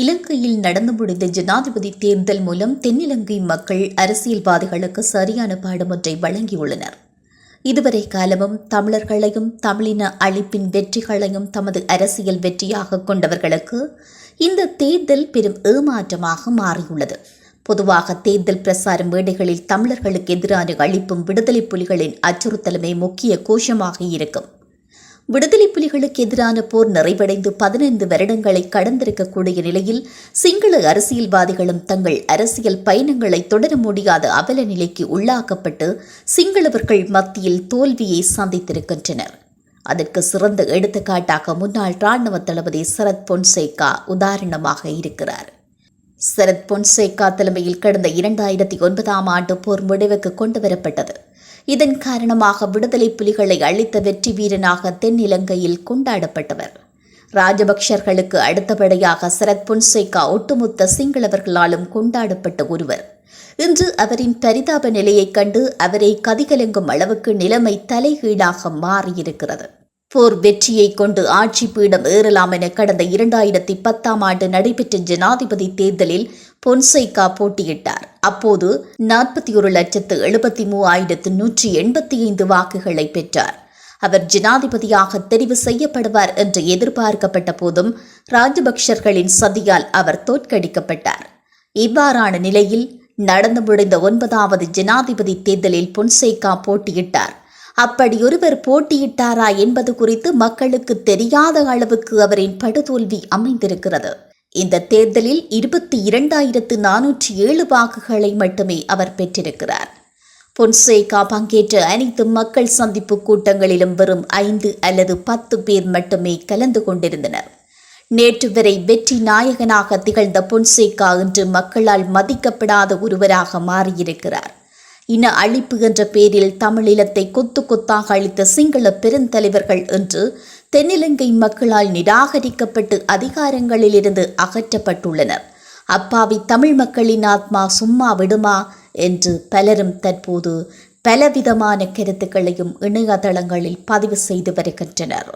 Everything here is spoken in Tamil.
இலங்கையில் நடந்து முடிந்த ஜனாதிபதி தேர்தல் மூலம் தென்னிலங்கை மக்கள் அரசியல்வாதிகளுக்கு சரியான பாடம் ஒன்றை வழங்கியுள்ளனர். இதுவரை காலமும் தமிழர்களையும் தமிழின அழிப்பின் வெற்றிகளையும் தமது அரசியல் வெற்றியாக கொண்டவர்களுக்கு இந்த தேர்தல் பெரும் ஏமாற்றமாக மாறியுள்ளது. பொதுவாக தேர்தல் பிரசார மேடைகளில் தமிழர்களுக்கு எதிரான அழிப்பும் விடுதலை புலிகளின் அச்சுறுத்தலுமே முக்கிய கோஷமாக இருக்கும். விடுதலை புலிகளுக்கு எதிரான போர் நிறைவடைந்து பதினைந்து வருடங்களை கடந்திருக்கக்கூடிய நிலையில் சிங்கள அரசியல்வாதிகளும் தங்கள் அரசியல் பயணங்களை தொடர முடியாத அவல நிலைக்கு உள்ளாக்கப்பட்டு சிங்களவர்கள் மத்தியில் தோல்வியை சந்தித்திருக்கின்றனர். அதற்கு சிறந்த எடுத்துக்காட்டாக முன்னாள் ராணுவ தளபதி சரத் பொன்சேகா உதாரணமாக இருக்கிறார். சரத் பொன்சேகா தலைமையில் கடந்த இரண்டாயிரத்தி ஒன்பதாம் ஆண்டு போர் முடிவுக்கு கொண்டு வரப்பட்டது இதன் காரணமாக விடுதலை புலிகளை அளித்த வெற்றி வீரனாக தென்னிலங்கையில் கொண்டாடப்பட்டவர். ராஜபக்ஷர்களுக்கு அடுத்தபடியாக சரத் பொன்சேகா ஒட்டுமொத்த சிங்களவர்களாலும் கொண்டாடப்பட்ட ஒருவர். இன்று அவரின் பரிதாப நிலையைக் கண்டு அவரை கதிகலங்கும் அளவுக்கு நிலைமை தலைகீழாக மாறியிருக்கிறது. போர் வெற்றியை கொண்டு ஆட்சி பீடம் ஏறலாம் என கடந்த இரண்டாயிரத்தி பத்தாம் ஆண்டு நடைபெற்ற ஜனாதிபதி தேர்தலில் பொன்சைகா போட்டியிட்டார். அப்போது நாற்பத்தி ஒரு லட்சத்து எழுபத்தி மூவாயிரத்து நூற்றி எண்பத்தி ஐந்து வாக்குகளை பெற்றார். அவர் ஜனாதிபதியாக தெரிவு செய்யப்படுவார் என்று எதிர்பார்க்கப்பட்ட போதும் ராஜபக்சர்களின் சதியால் அவர் தோற்கடிக்கப்பட்டார். இவ்வாறான நிலையில் நடந்து முடிந்த ஒன்பதாவது ஜனாதிபதி தேர்தலில் பொன்சேகா போட்டியிட்டார். அப்படி ஒருவர் போட்டியிட்டாரா என்பது குறித்து மக்களுக்கு தெரியாத அளவுக்கு அவரின் படுதோல்வி அமைந்திருக்கிறது. இந்த தேர்தலில் இருபத்தி இரண்டாயிரத்து நானூற்றி ஏழு வாக்குகளை மட்டுமே அவர் பெற்றிருக்கிறார். பொன்சேகா பங்கேற்ற அனைத்து மக்கள் சந்திப்பு கூட்டங்களிலும் வெறும் ஐந்து அல்லது பத்து பேர் மட்டுமே கலந்து கொண்டிருந்தனர். நேற்று வரை வெற்றி நாயகனாக திகழ்ந்த பொன்சேகா இன்று மக்களால் மதிக்கப்படாத ஒருவராக மாறியிருக்கிறார். இன அழிப்பு என்ற பேரில் தமிழீழத்தை கொத்து கொத்தாக அளித்த சிங்கள பெருந்தலைவர்கள் என்று தென்னிலங்கை மக்களால் நிராகரிக்கப்பட்டு அதிகாரங்களிலிருந்து அகற்றப்பட்டுள்ளனர். அப்பாவி தமிழ் மக்களின் ஆத்மா சும்மா விடுமா? என்று பலரும் தற்போது பலவிதமான கருத்துக்களையும் இணையதளங்களில் பதிவு செய்து வருகின்றனர்.